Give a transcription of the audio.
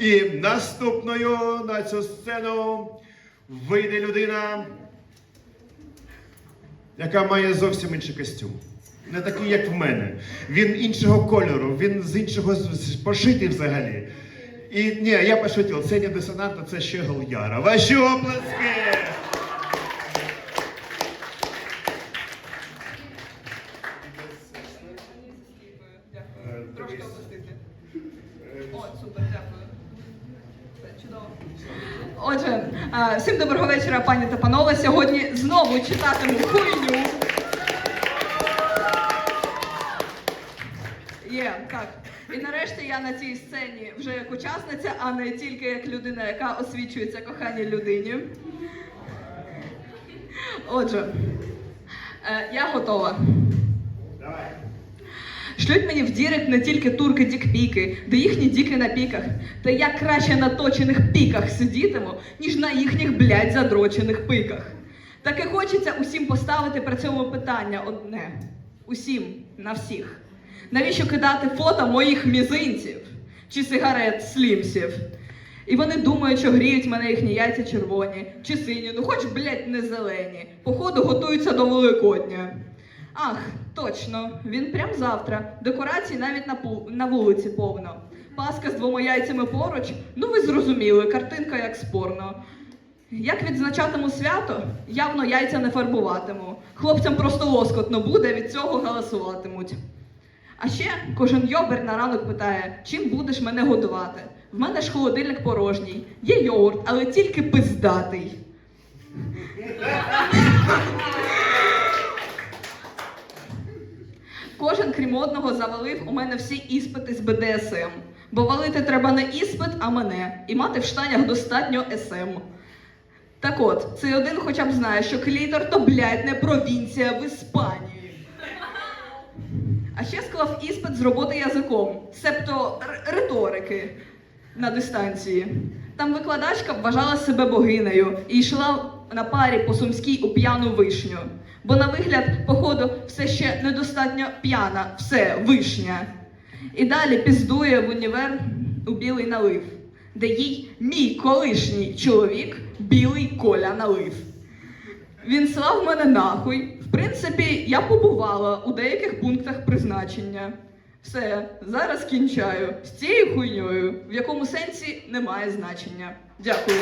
І наступною на цю сцену вийде людина, яка має зовсім інший костюм. Не такий, як в мене. Він іншого кольору, він з іншого пошитий взагалі. І ні, я пошутив, це не дисонант, це ще Яра. Ваші оплески! Трошки опустити. О, супер, дякую. Чудово. Отже, е, всім доброго вечора, пані та панове. Сьогодні знову читатиму хуйню. Є, так. І нарешті я на цій сцені вже як учасниця, а не тільки як людина, яка освічується коханій людині. Отже, е, я готова. Давай. Шлють мені в дірект не тільки турки дікпіки, де їхні діки на піках. Та я краще на точених піках сидітиму, ніж на їхніх, блядь, задрочених пиках. Так і хочеться усім поставити при цьому питання одне: усім на всіх. Навіщо кидати фото моїх мізинців чи сигарет слімсів? І вони думають, що гріють мене їхні яйця червоні чи сині, ну хоч, блядь, не зелені. Походу готуються до Великодня. Ах, точно, він прям завтра. Декорацій навіть на, на вулиці повно. Паска з двома яйцями поруч. Ну ви зрозуміли, картинка як спорно. Як відзначатиму свято, явно яйця не фарбуватиму. Хлопцям просто лоскотно буде, від цього галасуватимуть. А ще кожен йобер на ранок питає, чим будеш мене годувати. В мене ж холодильник порожній, є йогурт, але тільки пиздатий. Крім одного, завалив у мене всі іспити з БДСМ. Бо валити треба не іспит, а мене. І мати в штанях достатньо СМ. Так от, цей один хоча б знає, що клітор то, блядь, не провінція в Іспанії. А ще склав іспит з роботи язиком, себто риторики на дистанції. Там викладачка вважала себе богинею і йшла на парі по сумській у п'яну вишню. Бо на вигляд, походу, все ще недостатньо п'яна, все вишня. І далі піздує в універ у білий налив, де їй мій колишній чоловік білий коля налив. Він слав мене нахуй. В принципі, я побувала у деяких пунктах призначення. Все, зараз кінчаю з цією хуйньою, в якому сенсі немає значення. Дякую.